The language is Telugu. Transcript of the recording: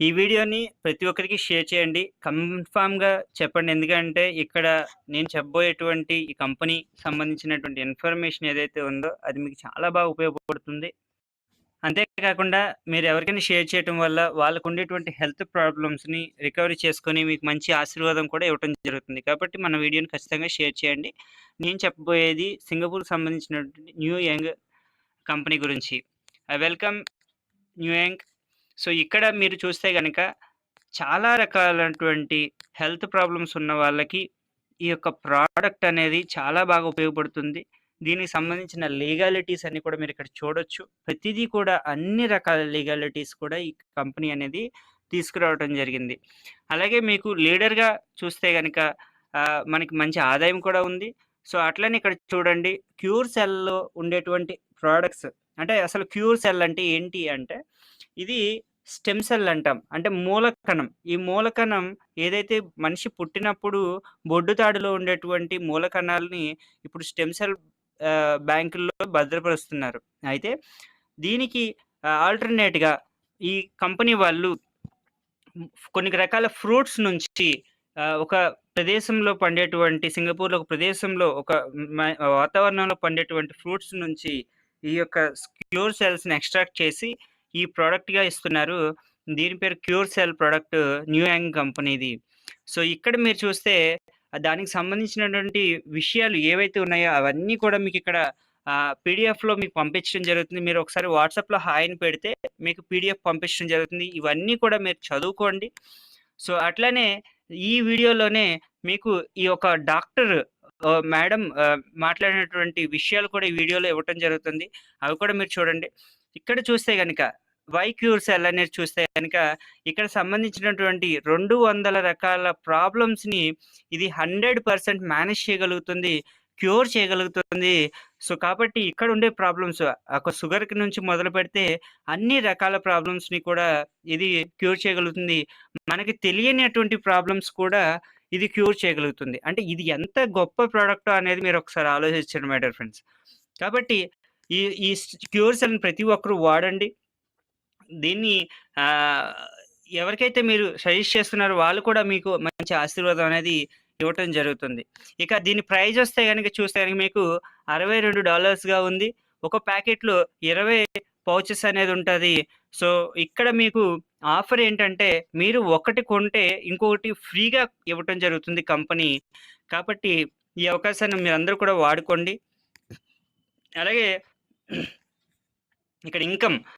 ఈ వీడియోని ప్రతి ఒక్కరికి షేర్ చేయండి. కన్ఫామ్గా చెప్పండి. ఎందుకంటే ఇక్కడ నేను చెప్పబోయేటువంటి ఈ కంపెనీ సంబంధించినటువంటి ఇన్ఫర్మేషన్ ఏదైతే ఉందో అది మీకు చాలా బాగా ఉపయోగపడుతుంది. అంతేకాకుండా మీరు ఎవరికైనా షేర్ చేయడం వల్ల వాళ్ళకు ఉండేటువంటి హెల్త్ ప్రాబ్లమ్స్ని రికవరీ చేసుకొని మీకు మంచి ఆశీర్వాదం కూడా ఇవ్వడం జరుగుతుంది. కాబట్టి మన వీడియోని ఖచ్చితంగా షేర్ చేయండి. నేను చెప్పబోయేది సింగపూర్కి సంబంధించినటువంటి న్యూ యంగ్ కంపెనీ గురించి. వెల్కమ్ న్యూ యంగ్ సో ఇక్కడ మీరు చూస్తే కనుక చాలా రకాలైనటువంటి హెల్త్ ప్రాబ్లమ్స్ ఉన్న వాళ్ళకి ఈ యొక్క ప్రోడక్ట్ అనేది చాలా బాగా ఉపయోగపడుతుంది. దీనికి సంబంధించిన లీగాలిటీస్ అన్ని కూడా మీరు ఇక్కడ చూడొచ్చు. ప్రతిదీ కూడా అన్ని రకాల లీగాలిటీస్ కూడా ఈ కంపెనీ అనేది తీసుకురావడం జరిగింది. అలాగే మీకు లీడర్గా చూస్తే కనుక మనకి మంచి ఆదాయం కూడా ఉంది. సో అట్లనే ఇక్కడ చూడండి. క్యూర్ సెల్లో ఉండేటువంటి ప్రోడక్ట్స్ అంటే అసలు క్యూర్ సెల్ అంటే ఏంటి అంటే ఇది స్టెమ్ సెల్ అంటాం. అంటే మూలకణం. ఈ మూలకణం ఏదైతే మనిషి పుట్టినప్పుడు బొడ్డు తాడులో ఉండేటువంటి మూలకణాలని ఇప్పుడు స్టెమ్ సెల్ బ్యాంకుల్లో భద్రపరుస్తున్నారు. అయితే దీనికి ఆల్టర్నేట్గా ఈ కంపెనీ వాళ్ళు కొన్ని రకాల ఫ్రూట్స్ నుంచి ఒక ప్రదేశంలో పండేటువంటి సింగపూర్లో ఒక ప్రదేశంలో ఒక వాతావరణంలో పండేటువంటి ఫ్రూట్స్ నుంచి ఈ యొక్క క్యూర్ సెల్స్ని ఎక్స్ట్రాక్ట్ చేసి ఈ ప్రోడక్ట్గా ఇస్తున్నారు. దీని పేరు cure cell product New Yang కంపెనీది. సో ఇక్కడ మీరు చూస్తే దానికి సంబంధించినటువంటి విషయాలు ఏవైతే ఉన్నాయో అవన్నీ కూడా మీకు ఇక్కడ పీడిఎఫ్లో మీకు పంపించడం జరుగుతుంది. మీరు ఒకసారి వాట్సాప్లో హాయిని పెడితే మీకు పీడిఎఫ్ పంపించడం జరుగుతుంది. ఇవన్నీ కూడా మీరు చదువుకోండి. సో అట్లానే ఈ వీడియోలోనే మీకు ఈ యొక్క డాక్టర్ మేడం మాట్లాడినటువంటి విషయాలు కూడా ఈ వీడియోలో ఇవ్వటం జరుగుతుంది. అవి కూడా మీరు చూడండి. ఇక్కడ చూస్తే కనుక వై క్యూర్స్ సెల్ అనేది చూస్తే కనుక ఇక్కడ సంబంధించినటువంటి రెండు వందల రకాల ప్రాబ్లమ్స్ని ఇది హండ్రెడ్ పర్సెంట్ మేనేజ్ చేయగలుగుతుంది క్యూర్ చేయగలుగుతుంది. సో కాబట్టి ఇక్కడ ఉండే ప్రాబ్లమ్స్ ఒక షుగర్ నుంచి మొదలు పెడితే అన్ని రకాల ప్రాబ్లమ్స్ని కూడా ఇది క్యూర్ చేయగలుగుతుంది. మనకి తెలియనటువంటి ప్రాబ్లమ్స్ కూడా ఇది క్యూర్ చేయగలుగుతుంది. అంటే ఇది ఎంత గొప్ప ప్రోడక్ట్ అనేది మీరు ఒకసారి ఆలోచించండి మేడర్ ఫ్రెండ్స్. కాబట్టి ఈ ఈ క్యూర్ సెల్ని ప్రతి ఒక్కరూ వాడండి. దీన్ని ఎవరికైతే మీరు సజెస్ట్ చేస్తున్నారో వాళ్ళు కూడా మీకు మంచి ఆశీర్వాదం అనేది ఇవ్వటం జరుగుతుంది. ఇక దీని ప్రైజ్ వస్తే కనుక చూస్తే కనుక మీకు అరవై రెండు డాలర్స్గా ఉంది. ఒక ప్యాకెట్లో ఇరవై పౌచెస్ అనేది ఉంటుంది. సో ఇక్కడ మీకు ఆఫర్ ఏంటంటే మీరు ఒకటి కొంటే ఇంకొకటి ఫ్రీగా ఇవ్వటం జరుగుతుంది కంపెనీ. కాబట్టి ఈ అవకాశాన్ని మీరు అందరూ కూడా వాడుకోండి. అలాగే ఇక్కడ ఇన్కమ్